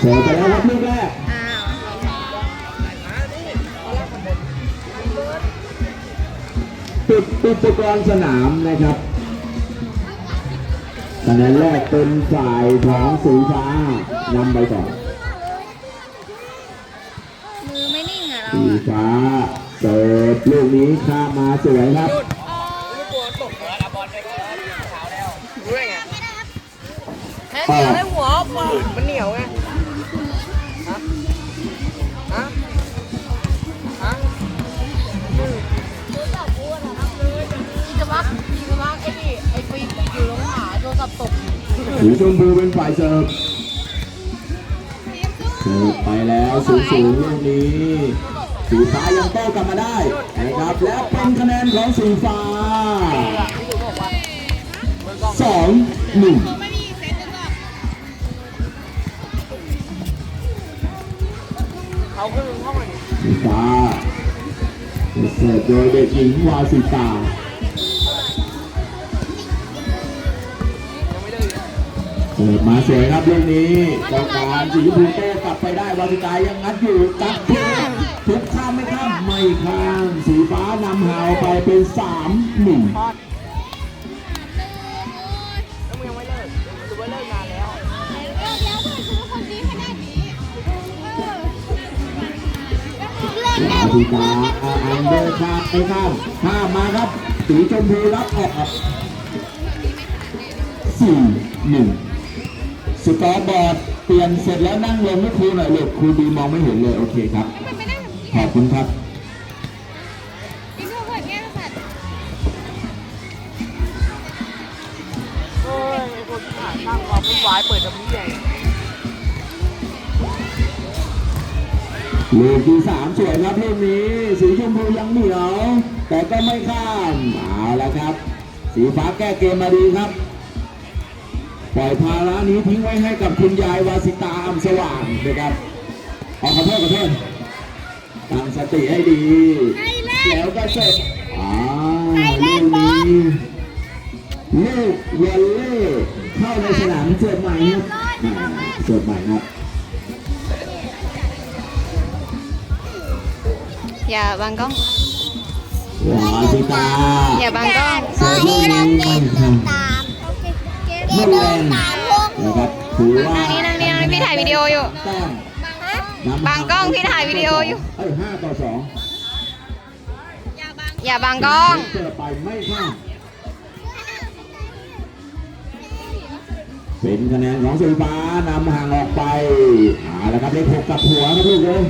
เสิร์ฟไปแล้วครับลูกแรกอ้าวปิดอุปกรณ์สนามนะครับคะแนนแรกเป็นฝ่ายของสีฟ้านำไปก่อนมือไม่นิ่งอะเราสีอะฟ้าเสิร์ฟลูกนี้ข้ามมาสวยครับแพ้เหนียวได้หัวปืนมันเหนียวไง ตกสีชมพูเป็นฝ่ายเสิร์ฟเสิร์ฟไปแล้วสูงสูงลูกนี้สีฟ้ายังโต้กลับมาได้นะครับ และเป็นคะแนนของสีฟ้าสองหนึ่งเขาขึ้นห้องเลยสีฟ้าเสิร์ฟโดยเด็กหญิงวาสิตา เสิร์ฟมาสวยครับลูกนี้กองการสีชมพูโต้กลับไปได้วาสิตายังงัดอยู่ตัดทุกข้ามไม่ข้ามไม่ข้ามสีฟ้านำหาวไปเป็นสามหนึ่งแล้วมึงยังไม่เลิกหรือว่าเลิกานแล้ววาสิตาอันเดอร์ข้ามไม่ข้ามข้ามมาครับสีชมพูรับออกสี่หนึ่ง สกอร์บอร์ดเปลี่ยนเสร็จแล้วนั่งลงให้ครูหน่อยลูกครูดีมองไม่เห็นเลยโอเคครับ ขอบคุณครับเฮ้ยไอ้คนที่หาสร้างความวุ่นวายเปิดทำนี้ใหญ่ลูกที่สามสวยครับลูกนี้ สีชมพูยังเหนียว แต่ก็ไม่ข้าม เอาละครับ สีฟ้าแก้เกมมาดีครับ ปล่อยภาระนี้ทิ้งไว้ให้กับคุณยายวาสิตาอำสว่างนะครับขอขอโทษขอโทษตั้งสติให้ดี แล้วก็เสร็จอ่าลูกนี้ลูกวอลเล่เข้าในสนามเสิร์ฟใหม่ครับอ่าเสิร์ฟใหม่ครับอย่าบังกล้องวาสิตาอย่าบังกล้องเสิร์ฟลูกนี้ไม่ทำไม่แรงนะครับถือว่านั่งนี่นั่งนี่นั่งนี่พี่ถ่ายวิดีโออยู่ แต้มนำบังกล้องพี่ถ่ายวิดีโออยู่ เอ้ยห้าต่อสองอย่าบังกล้อง เจอไปไม่พลาดเป็นคะแนนของสีฟ้านำห่างออกไปเอาละครับเลขหกกับหัวครับลูกเลย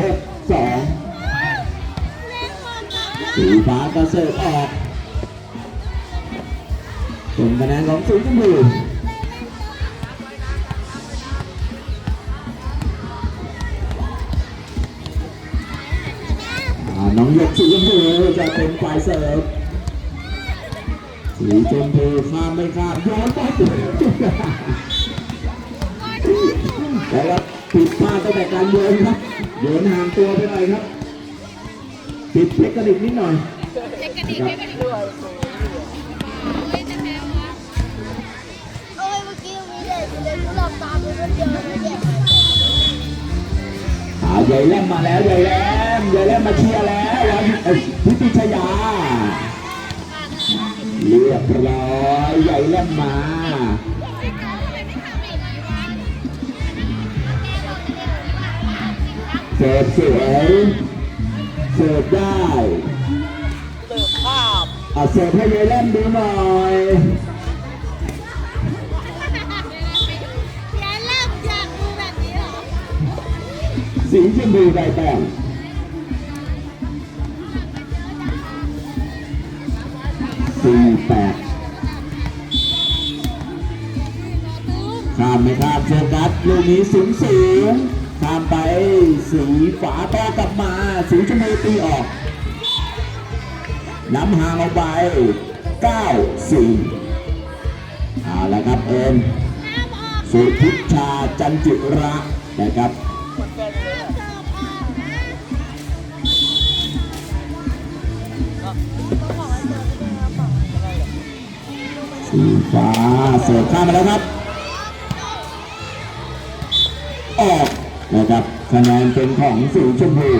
หกสอง สีฟ้าก็เสิร์ฟออก เป็นคะแนนของสีชมพูอ่าน้องหยกสีชมพูจะเป็นฝ่ายเสิร์ฟสีชมพูข้ามไม่ข้ามย้อนไปแล้วก็ผิดพลาดตั้งแต่การโยนครับโยนห่างตัวไปหน่อยครับผิดเทคนิคนิดหน่อยเทครับโอ้วย อ่าใหญ่แหลมมาแล้วใหญ่แหลมใหญ่แหลมมาเชียร์แล้ววันเอ้ยพิพิชยา เรียบร้อยใหญ่แหลมมาเสิร์ฟสวยเสิร์ฟได้เสิร์ฟภาพอะเสิร์ฟให้ใหญ่แหลมดูหน่อยยาย สีชมพูได้แต้มสี่แปดข้ามไหมข้ามโฟกัสลูกนี้สูงสูงข้ามไปสีฝาต่อกลับมาสีชมพูตีออกน้ำห่างออกไปเก้าสี่เอาละครับเอ็มสุพิชชาจันจิระนะครับ สีฟ้าเสิร์ฟข้ามมาแล้วครับ ออกนะครับคะแนนเป็นของสีชมพู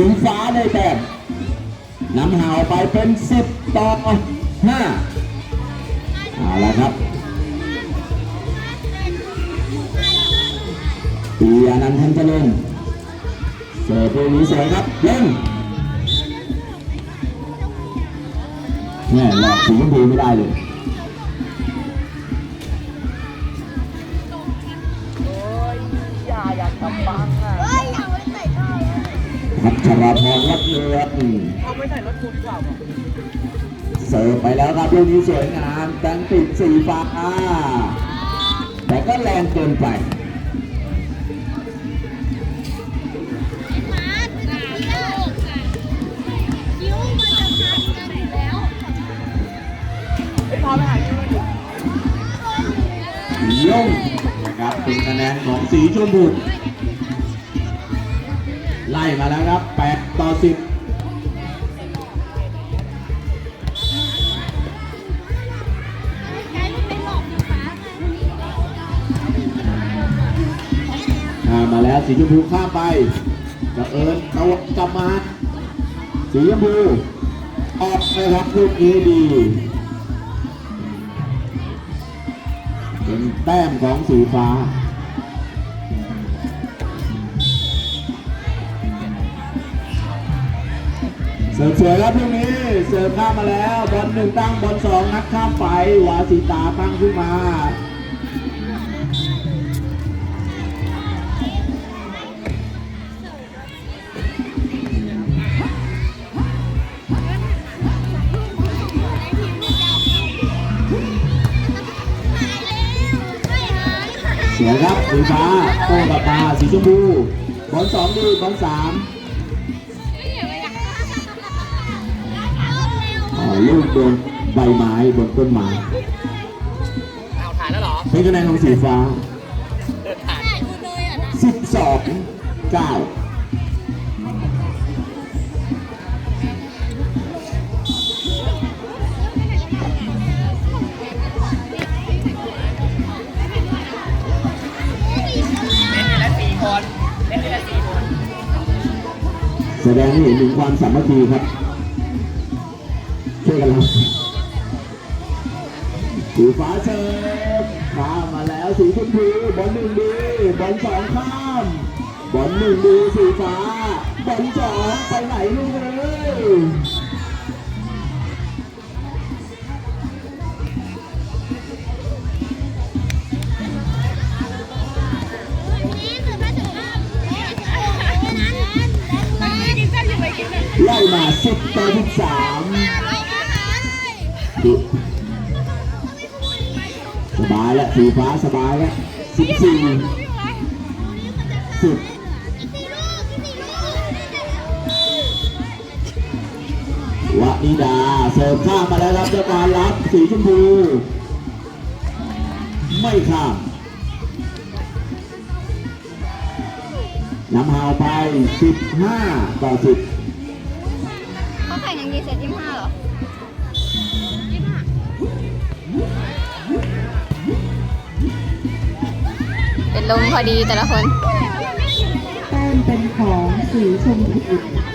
สีฟ้าได้แต้มนำห่าวไปเป็น 10 ต่อ 5 เอาละครับปีอนันต์ทันเจริญเสิร์ฟนี้สวยครับเล่นแม่หลอกสีชมพูไม่ได้เลย พัชรพรวัดเลือดเอาไม่ใส่รถคุณเปล่าอะเสิร์ฟไปแล้วครับลูกนี้สวยงามตั้งติดสีฟ้าแต่ก็แรงเกินไปมาเป็นสีเดอร์คิ้วมันจะพันกันอยู่แล้วไอ้ยพอไปหาคิวดิลงนะครับเป็นคะแนนของสีชมพู ไล่มาแล้วครับ8ต่อ10ใช้มันเป็นหลอสีฟ้าไงอ่ามาแล้วสีชมพูข้ามไปกับเอิญตะวันกลับมาสีชมพูออกนะครับลูกนี้ดีเป็นแต้มของสีฟ้า สิร์ฟสวยครับลูกนี้เสิร์ฟข้ามมาแล้วบอลหนึ่งตั้งบอลสองนัดข้ามไปหวาสีตาตั้งขึ้นมาสวยครับสีฟ้าโต้กับตาสีชมพูบอลสองดีบอลสาม อ๋อลูกโดนใบไม้บนต้นไม้เอาถ่ายแล้วเหรอเป็นคะแนนของสีฟ้า เดินถ่าย12 9 เล่นทีละสี่คนเล่นทีละสี่คน แสดงให้เห็นถึงความสามัคคีครับ ช่วยกันรับสีฟ้าเสิร์ฟข้ามมาแล้วสีชมพูบอลหนึ่งดีบอลสองข้ามบอลหนึ่งดีสีฟ้าบอลสองไปไหนลูกเอ้ย สบายแล้วสิบสี่สิบวะนิดาเสิร์ฟข้ามมาแล้วครับเจ้าบาลับสีชมพูไม่ข้ามนำหาไป 15 ต่อ 10เขาแข่งยังนี้เสร็จ25 ลมพอดีแต่ละคน แต้มเป็นของสีชมพู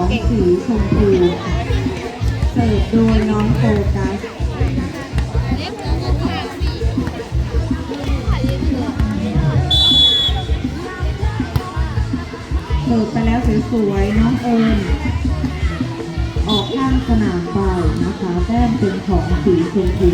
องหยกน้องสีชมพูเสิร์ฟโดยน้องโฟกัสเกิดสี่ขาดเลยเหรอเสิร์ฟไปแล้วสวยๆน้องเอิญออกข้างสนามไปนะคะแต้มเป็นของสีชมพู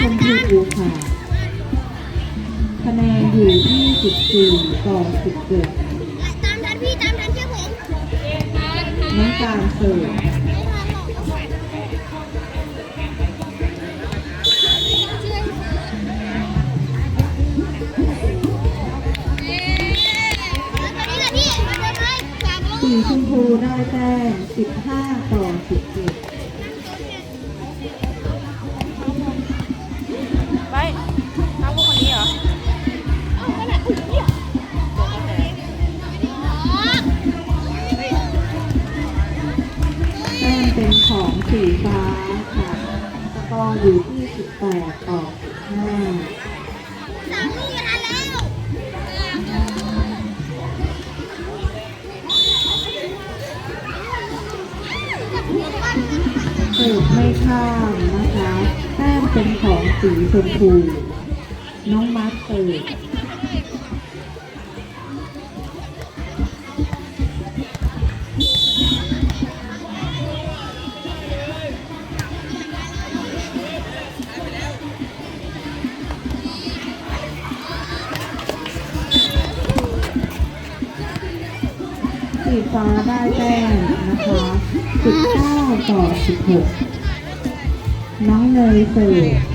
ชมพูค่ะคะแนนอยู่ที่14ต่อ17ตามทันพี่ตามทันเชื่อผมน้องการเสิร์ฟไม่ทันหรอกมานี่ละพี่มาเดินไปสามโลสีชมพูได้แต้ม15ต่อ17 เป็นของสีฟ้าค่ะสกอร์อยู่ที่ 18 ต่อ 15สามลูกจะทันแล้วเสิร์ฟไม่ข้ามนะคะ แต้มเป็นของสีชมพู น้องมัดเสิร์ฟ ฟ้าได้แต้มนะคะ19ต่อ16 น้องเนยเสิร์ฟ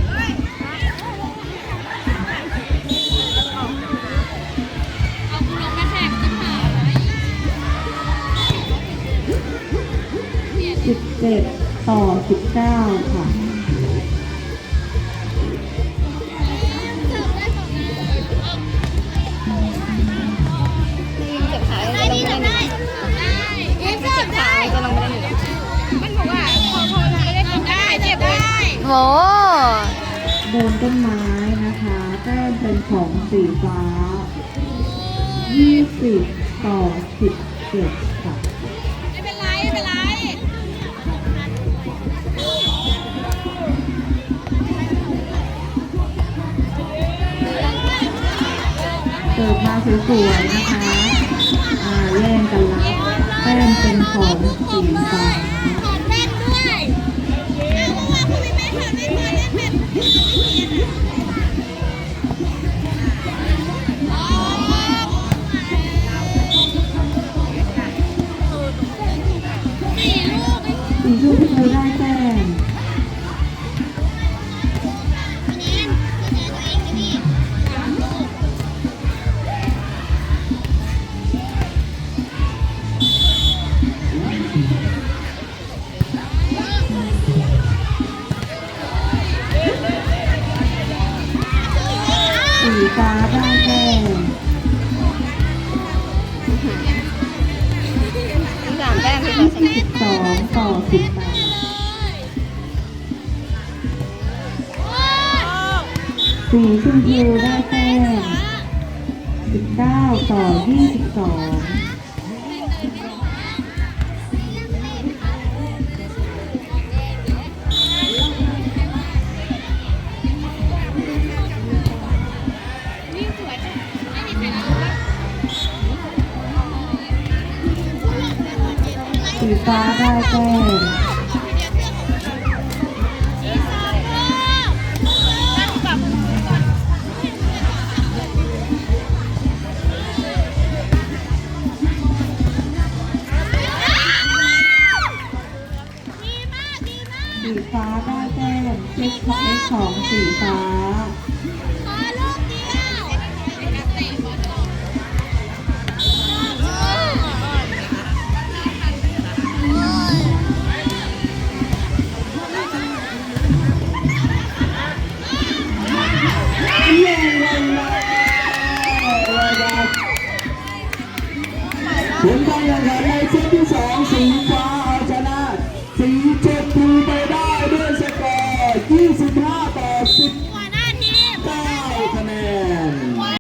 17ต่อ19ค่ะ โหโดนต้นไม้นะคะแต้มเป็นของสีฟ้า 20 ต่อ 17 ค่ะ ไม่เป็นไร ไม่เป็นไร เกิดมาสวยๆนะคะอ่าแย่งกันรับแต้มเป็นของสีฟ้า สามแต้มที่เราสิบสองต่อสิบแปดสี่ชุมพูได้แต้มสิบเก้าต่อยี่สิบสอง สีฟ้าได้แก้ สอง